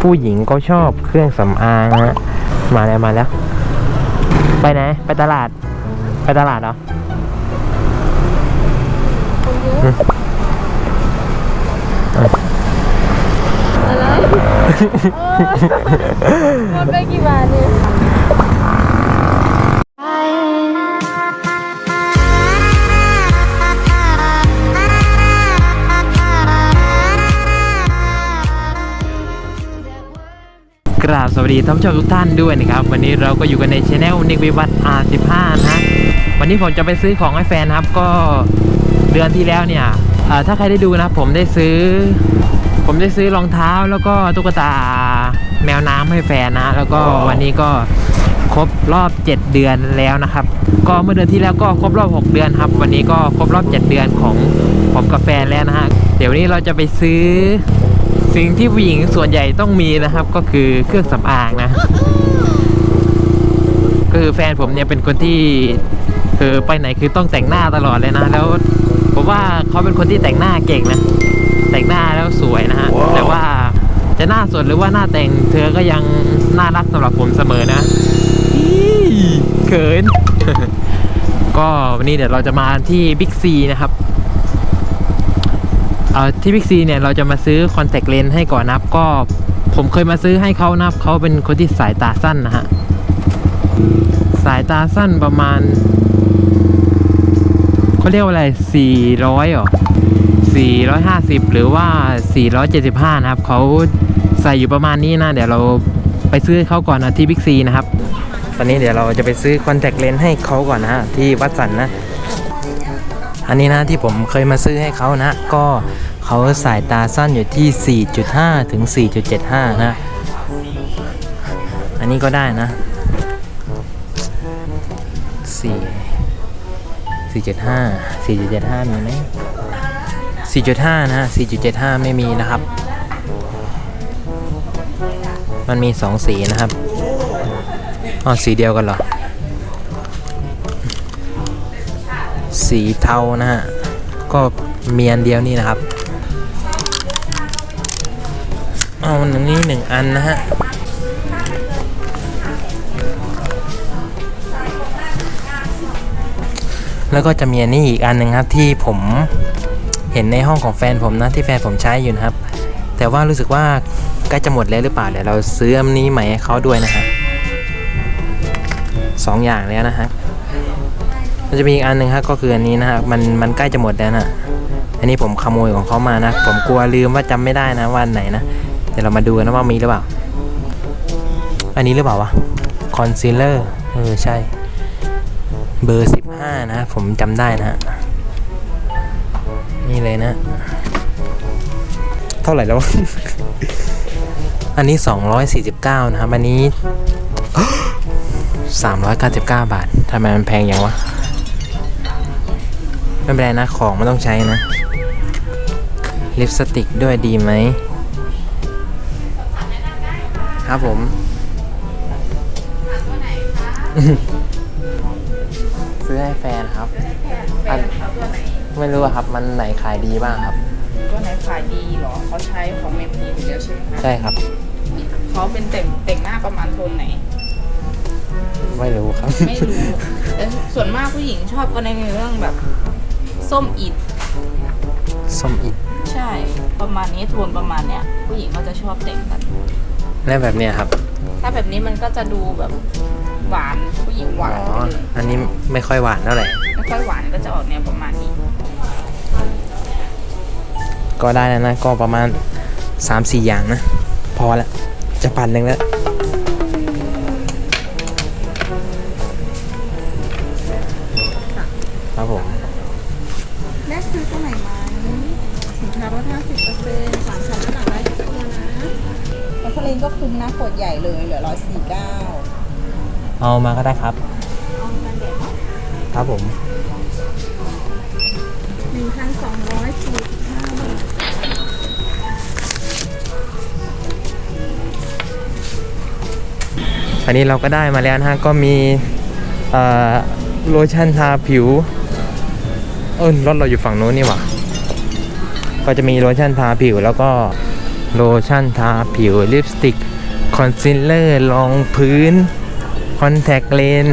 ผู้หญิงก็ชอบเครื่องสำอางนะมาแล้วมาแล้ว ไปไหน ไปตลาด ไปตลาดเหรออะไรหมดไปกี่บาทเนี่ย วัสดีท่านผู้ชมทุกท่านด้วยนะครับ วันนี้เราก็อยู่กันในช anel นิกวิวัฒน์ R15 นะฮะวันนี้ผมจะไปซื้อของให้แฟนนะครับ ก็เดือนที่แล้วเนี่ยเอ่อถ้าใครได้ดูนะ ผมได้ซื้อ ผมได้ซื้อรองเท้าแล้วก็ตุ๊กตาแมวน้ำให้แฟนนะ แล้วก็วันนี้ก็ครบรอบ 7 เดือนแล้วนะครับ ก็เมื่อเดือนที่แล้วก็ครบรอบ 6 เดือนครับ วันนี้ก็ครบรอบ 7 เดือนของผมกับแฟนแล้วนะฮะเดี๋ยววนนี้เราจะไปซื้อ สิ่งที่ผู้หญิงส่วนใหญ่ต้องมีนะครับ ก็คือเครื่องสำอางนะ ก็คือแฟนผมเนี่ยเป็นคนที่คือไปไหนคือต้องแต่งหน้าตลอดเลยนะ แล้วผมว่าเขาเป็นคนที่แต่งหน้าเก่งนะ แต่งหน้าแล้วสวยนะฮะแต่ว่าจะหน้าสดหรือว่าหน้าแต่งเธอก็ยังน่ารักสำหรับผมเสมอนะอี๋เขิน ก็วันนี้เดี๋ยวเราจะมาที่บิ๊กซีนะครับ เอ่อที่บิ๊กซีเนี่ยเราจะมาซื้อคอนแทคเลนส์ให้ก่อนนะครับก็ผมเคยมาซื้อให้เขานะครับเขาเป็นคนที่สายตาสั้นนะฮะสายตาสั้นประมาณเขาเรียกว่าอะไร 400หรอ450 หรือว่า 475 นะครับเขาใส่อยู่ประมาณนี้นะ เดี๋ยวเราไปซื้อเขาก่อนนะที่บิ๊กซีนะครับ ตอนนี้เดี๋ยวเราจะไปซื้อคอนแทคเลนส์ให้เขาก่อนนะฮะที่วัดสันนะ อันนี้นะที่ผมเคยมาซื้อให้เขานะ ก็เขาสายตาสั้นอยู่ที่ 4.5 ถึง 4.75 นะ อันนี้ก็ได้นะ4 4.5 4.75 มีไหม4.5 นะ 4.75 ไม่มีนะครับ มันมี 2 สีนะครับ อ๋อ สีเดียวกันเหรอ สีเทานะฮะ ก็เมีอันเดียวนี่นะครับเอาหนึ่งนี้หนึ่งอันนะฮะแล้วก็จะมีอันนี้อีกอันหนึ่งครับที่ผมเห็นในห้องของแฟนผมนะที่แฟนผมใช้อยู่นะครับ แต่ว่ารู้สึกว่าใกล้จะหมดแล้วหรือเปล่าเดี๋ยวเราซื้ออันนี้ใหม่ให้เขาด้วยนะฮะสองอย่างแล้วนะฮะ มันจะมีอีกอันหนึ่งครับก็คืออันนี้นะฮะมันมันใกล้จะหมดแล้วนะอันนี้ผมขโมยของเขามานะ ผมกลัวลืมว่าจำไม่ได้นะว่าอันไหนนะเดี๋ยวเรามาดูกันนะว่ามีหรือเปล่า อันนี้หรือเปล่าวะคอนซีลเลอร์เออใช่ เบอร์15นะผมจำได้นะนี่เลยนะ เท่าไหร่แล้ว อันนี้249นะครับ อันนี้399บาททำไมมันแพงอย่างวะ ไม่เป็นไรนะ ของมันต้องใช้นะ ลิปสติกด้วยดีไหม ครับผม ซื้อให้แฟนครับ อันไม่รู้อะครับ มันไหนขายดีบ้างครับตัวไหนขายดีเหรอเขาใช้ของเมมพีอยู่แล้วใช่ไหมคะใช่ครับ เขาเป็นแต่งแต่งหน้าประมาณโทนไหน ไม่รู้ครับ ไม่รู้แต่ส่วนมากผู้หญิงชอบก็ในเรื่องแบบ ส้มอิดส้มอิดใช่ ประมาณนี้โทนประมาณเนี้ยผู้หญิงเขาจะชอบแต่งกัน และแบบเนี้ยครับถ้าแบบนี้มันก็จะดูแบบหวานผู้หญิงหอ๋วาอนไปเลยอันนี้ไม่ค่อยหวานเท่าไหร่ไม่ค่อยหวานก็จะออกแนวประมาณนี้ ก็ได้แล้วนะก็ประมาณ 3-4 อย่างนะ พอละจะพันหนึ่งแล้วครับผมแม่ ซื้อตัวไหนมาสินค้าลด50เปอร์เซ็นต์สามชั้นน้ำหนักได้ทุกตัวนะวัสลินก็คุ้มนะขวดใหญ่เลยเหลือร้อยสี่เก้าเอามาก็ได้ครับ เอากันแดดเนาะครับผม หนึ่งพันสองร้อยสี่สิบห้าบาทอันนี้เราก็ได้มาแล้วนะฮะ ก็มีเอ่อโลชั่นทาผิว เออรถเราอยู่ฝั่งโน้นนี่หว่าก็จะมีโลชั่นทาผิวแล้วก็โลชั่นทาผิวลิปสติกคอนซีลเลอร์รองพื้นคอนแทคเลน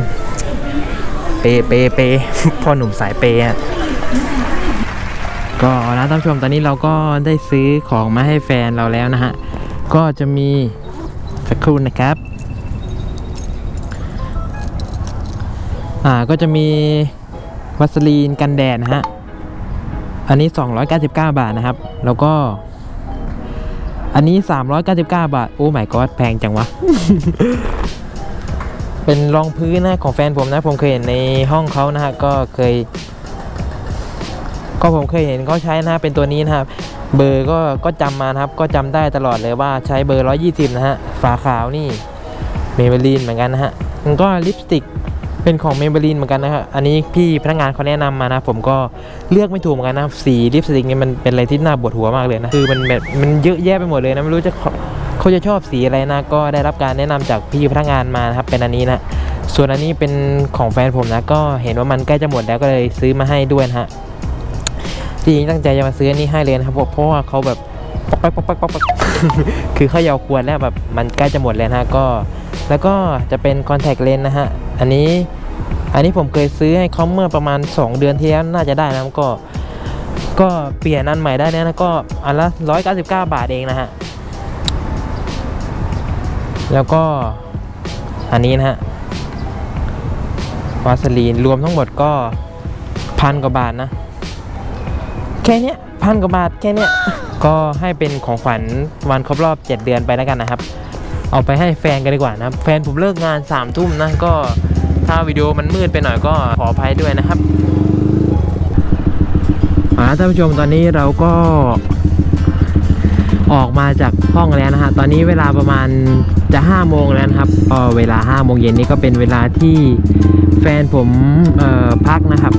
เปเปเปพ่อหนุ่มสายเปย์อะก็นะท่านผู้ชมตอนนี้เราก็ได้ซื้อของมาให้แฟนเราแล้วนะฮะ ก็จะมีสักครู่นะครับ อ่าก็จะมี วัสลีนกันแดดนะฮะ อันนี้ 299 บาทนะครับ แล้วก็ อันนี้ 399 บาท โอ้ my god แพงจังวะ เป็นรองพื้นนะของแฟนผมนะ ผมเคยเห็นในห้องเขานะฮะ ก็เคย ก็ผมเคยเห็นเขาใช้นะฮะ เป็นตัวนี้นะครับ เบอร์ก็ก็จำมานะครับ ก็จำได้ตลอดเลยว่าใช้เบอร์ 120 นะฮะ ฝาขาวนี่เมเบลีนเหมือนกันนะฮะมันก็ลิปสติก เป็นของเมเบลีนเหมือนกันนะครับอันนี้พี่พนักงานเขาแนะนำมานะ ผมก็เลือกไม่ถูกเหมือนกันนะสีลิปสติกนี่มันเป็นอะไรที่น่าปวดหัวมากเลยนะคือมันแบบมันเยอะแยะไปหมดเลยนะไม่รู้จะเขาจะชอบสีอะไรนะ ก็ได้รับการแนะนำจากพี่พนักงานมานะครับเป็นอันนี้นะส่วนอันนี้เป็นของแฟนผมนะ ก็เห็นว่ามันใกล้จะหมดแล้วก็เลยซื้อมาให้ด้วยนะฮะจริงตั้งใจจะมาซื้ออันนี้ให้เลยนะครับเพราะว่าเขาแบบป๊อกป๊อกป๊อกป๊อกป๊อก คือเขายาวควรแล้วแบบมันใกล้จะหมดแล้วนะก็ แล้วก็จะเป็นคอนแทคเลนส์นะฮะ อันนี้ อันนี้ผมเคยซื้อให้เขาเมื่อประมาณ 2 เดือนที่แล้วน่าจะได้นะก็ ก็เปลี่ยนอันใหม่ได้นะก็อันละ 199 บาทเองนะฮะ แล้วก็อันนี้นะฮะวาสลีนรวมทั้งหมดก็พันกว่าบาทนะ แค่เนี้ยพันกว่าบาทแค่เนี้ย ก็ให้เป็นของขวัญวันครบรอบ 7 เดือนไปแล้วกันนะครับ เอาไปให้แฟนกันดีกว่านะแฟนผมเลิกงาน3ามทุ่มนะก็ถ้าวิดีโอมันมืดไปหน่อยก็ขออภัยด้วยนะครับอาท่านผู้ชมตอนนี้เราก็ออกมาจากห้องแล้วนะฮะ ตอนนี้เวลาประมาณจะ5โมงแล้วนะครับก็เวลา5โมงเย็นนี้ก็เป็นเวลาที่แฟนผมพักนะครับ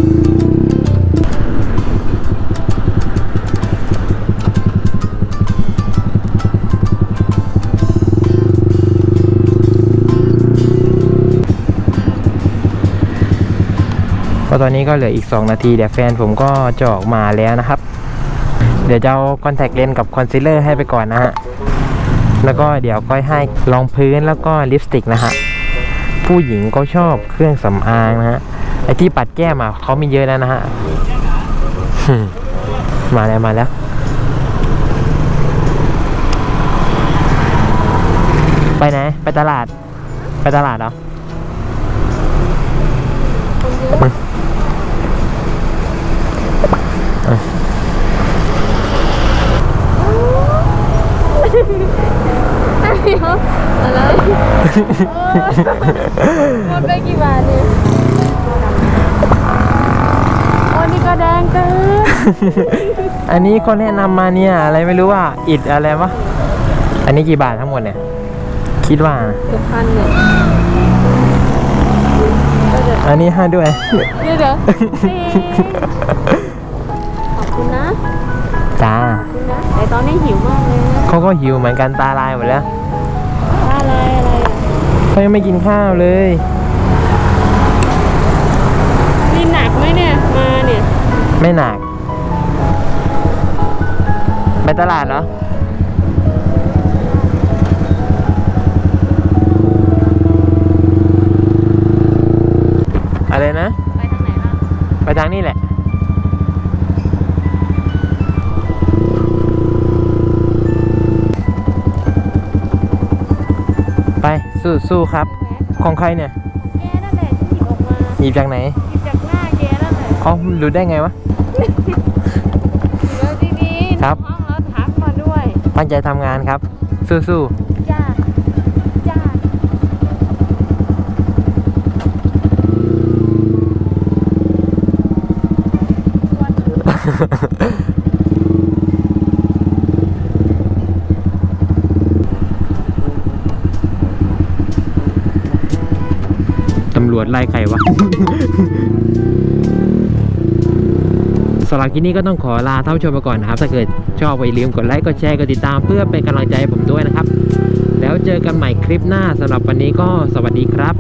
ตอนนี้ก็เหลืออีก 2 นาทีเดี๋ยวแฟนผมก็จะออกมาแล้วนะครับ เดี๋ยวจะเอาคอนแทคเลนส์กับคอนซีลเลอร์ให้ไปก่อนนะฮะแล้วก็เดี๋ยวก็ให้รองพื้นแล้วก็ลิปสติกนะฮะผู้หญิงก็ชอบเครื่องสำอางนะฮะไอที่ปัดแก้มอะเขามีเยอะแล้วนะฮะมาแล้วมาแล้วไปไหน ไปตลาด ไปตลาดเหรอ อะไร หมดไปกี่บาทเนี่ยโอ้นี่ก็แดงเกินอันนี้ก็แนะนำมาเนี่ย อะไรไม่รู้ว่าอิดอะไรวะ อันนี้กี่บาททั้งหมดเนี่ย คิดว่า เกือบพันเนี่ยอันนี้ให้ด้วย เดี๋ยวเดี๋ยวนี่ขอบคุณนะ จ้า ขอบคุณนะแต่ตอนนี้หิวมากเลยนะ เขาก็หิวเหมือนกันตาลายหมดแล้วอ เขายังไม่กินข้าวเลย นี่หนักไหมเนี่ย มาเนี่ย ไม่หนัก ไปตลาดเหรอ อะไรนะ ไปทางไหนล่ะไปทางนี้แหละ สู้สู้ครับ ของใครเนี่ยแกนั่นแหละที่หยิบออกมาหยิบจากไหนหยิบจากหน้าแกนั่นแหละเขารู้ได้ไงวะหยิบแล้วดีๆครับห้องแล้วทักมาด้วยตั้งใจทำงานครับ สู้สู้จ้าจ้า ตำร วจไล่ใครวะสำหรับคลิปนี้ก็ต้องขอลาท่านผู้ชมไปก่อนนะครับ ถ้าเกิดชอบไปลืมกดไลค์กดแชร์กดติดตามเพื่อเป็นกำลังใจให้ผมด้วยนะครับ แล้วเจอกันใหม่คลิปหน้าสำหรับวันนี้ก็สวัสดีครับ